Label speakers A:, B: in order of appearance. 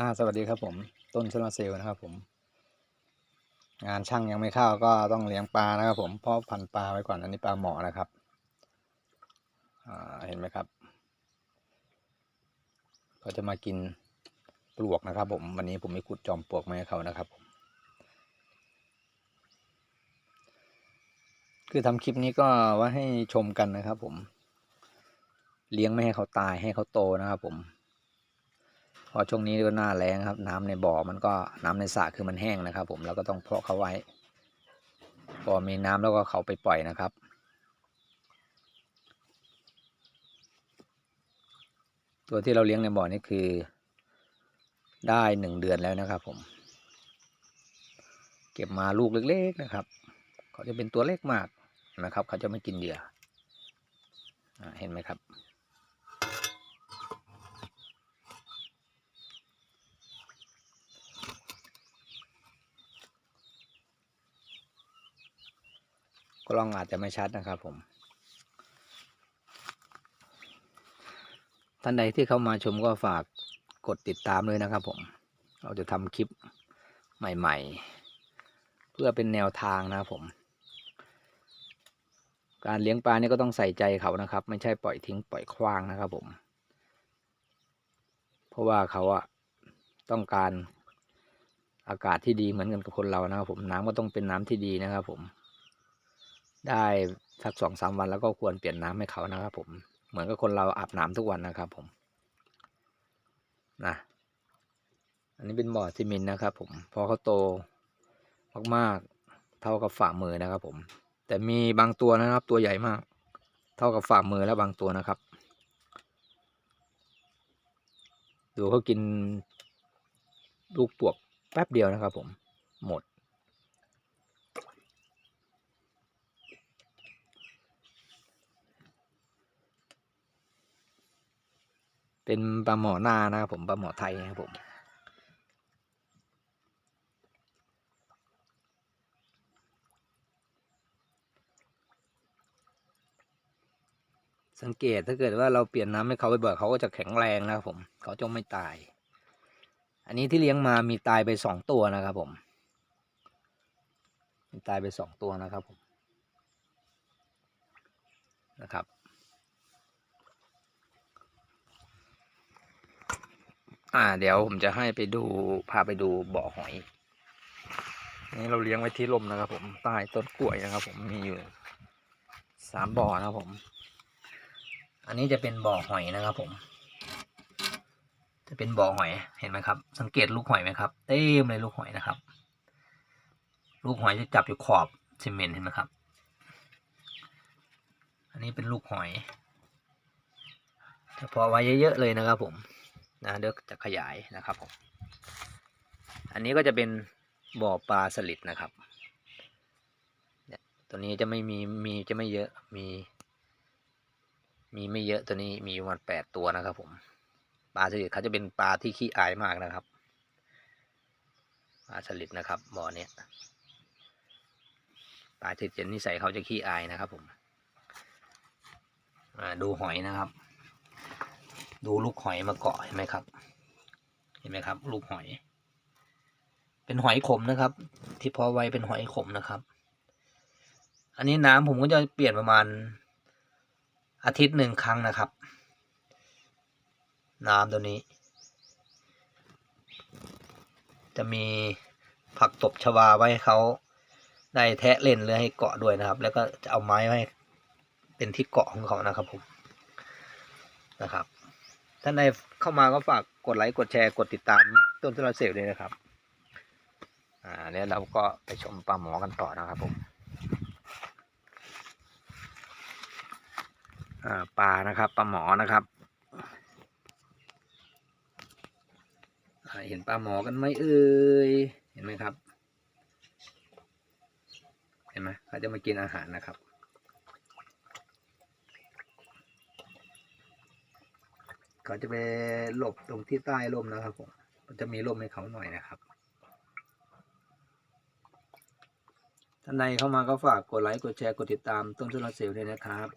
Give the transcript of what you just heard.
A: อ่าสวัสดีครับผมต้นโซลาเซลนะครับผม งานช่างยังไม่เข้าก็ต้องเลี้ยงปลานะครับผมเพราะพันปลาไว้ก่อนอันนี้ปลาหมอนะครับอ่าเห็นไหมครับเขาจะมากินปลวกนะครับ ผมวันนี้ผมไม่ขุดจอมปลวกมาให้เขานะครับผมคือทำคลิปนี้ก็ว่าให้ชมกันนะครับ ผม เลี้ยงไม่ให้เขาตายให้เขาโตนะครับ ผม พราะช่วงนี้ก็หน้าแรงครับ น้ำในบ่อมันก็น้ำในสระคือมันแห้งนะครับ ผมเราก็ต้องเพาะเขาไว้ พอมีน้ำแล้วก็เขาไปปล่อยนะครับ ตัวที่เราเลี้ยงในบ่อนี่คือ ได้หนึ่งเดือนแล้วนะครับ ผม เก็บมาลูกเล็กๆนะครับ เขาจะเป็นตัวเล็กมากนะครับ เขาจะไม่กินเหยื่อเห็นไหมครับ กล้องอาจจะไม่ชัดนะครับผม ท่านใดที่เข้ามาชมก็ฝากกดติดตามเลยนะครับผม เราจะทำคลิปใหม่ ๆ เพื่อเป็นแนวทางนะครับผม การเลี้ยงปลานี่ก็ต้องใส่ใจเขานะครับ ไม่ใช่ปล่อยทิ้งปล่อยคว้างนะครับผม เพราะว่าเขาอะต้องการอากาศที่ดีเหมือนกันกับคนเรานะครับผมน้ำก็ต้องเป็นน้ำที่ดีนะครับผม ได้สักสองสามวันแล้วก็ควรเปลี่ยนน้ำให้เขานะครับผมเหมือนกับคนเราอาบน้ำทุกวันนะครับผมนะอันนี้เป็นบ่อซีเมนต์นะครับผมพอเขาโตมากๆเท่ากับฝ่ามือนะครับผม แต่มีบางตัวนะครับตัวใหญ่มาก เท่ากับฝ่ามือแล้วบางตัวนะครับ ดูเขากินลูกปวกแป๊บเดียวนะครับผมหมด เป็นปลาหมอหน้านะครับผมปลาหมอไทยนะครับผมสังเกตถ้าเกิดว่าเราเปลี่ยนน้ำให้เขาบ่อยๆเขาก็จะแข็งแรงนะครับผมเขาจะไม่ตาย อันนี้ที่เลี้ยงมามีตายไปสองตัวนะครับผมมีตายไปสองตัวนะครับผมนะครับ อ่า เดี๋ยวผมจะให้ไปดูพาไปดูบ่อหอย นี่เราเลี้ยงไว้ที่ร่มนะครับ ผมใต้ต้นกล้วยนะครับ ผมมีอยู่สามบ่อนะครับผม อันนี้จะเป็นบ่อหอยนะครับผม จะเป็นบ่อหอยเห็นไหมครับ สังเกตลูกหอยไหมครับ เต็มเลยลูกหอยนะครับ ลูกหอยจะจับอยู่ขอบซีเมนต์เห็นไหมครับ อันนี้เป็นลูกหอยเฉพาะไว้เยอะๆเลยนะครับผม นะเดี๋ยวจะขยายนะครับผมอันนี้ก็จะเป็นบ่อปลาสลิดนะครับเนี่ยตัวนี้จะไม่มีมีจะไม่เยอะมีมีไม่เยอะตัวนี้มีประมาณแปดตัวนะครับผมปลาสลิดเขาจะเป็นปลาที่ขี้อายมากนะครับปลาสลิดนะครับบ่อเนี้ยปลาสลิดจะนิสัยเขาจะขี้อายนะครับผมอ่าดูหอยนะครับ ดูลูกหอยมาเกาะเห็นไหมครับ เห็นไหมครับ ลูกหอย เป็นหอยขมนะครับ ที่พอไว้เป็นหอยขมนะครับ อันนี้น้ำผมก็จะเปลี่ยนประมาณ อาทิตย์หนึ่งครั้งนะครับ น้ำตัวนี้ จะมีผักตบชวาไว้ให้เขาได้แทะเล่นเลยให้เกาะด้วยนะครับ แล้วก็จะเอาไม้ไว้เป็นที่เกาะของเขานะครับผมนะครับ ท่านใดเข้ามาก็ฝากกดไลค์กดแชร์กดติดตามต้นทุนเซลด้วยนะครับ อ่าแล้วเราก็ไปชมปลาหมอกันต่อนะครับผมอ่าปลานะครับปลาหมอนะครับอ่าเห็นปลาหมอกันไหมเอ่ยเห็นไหมครับ เห็นไหมเขาจะมากินอาหารนะครับ เขาจะไปหลบตรงที่ใต้ร่มนะครับผมมันจะมีร่มให้เขาหน่อยนะครับท่านใดเข้ามาก็ฝากกดไลค์กดแชร์กดติดตามต้นชุนเซลล์ด้วยนะครับ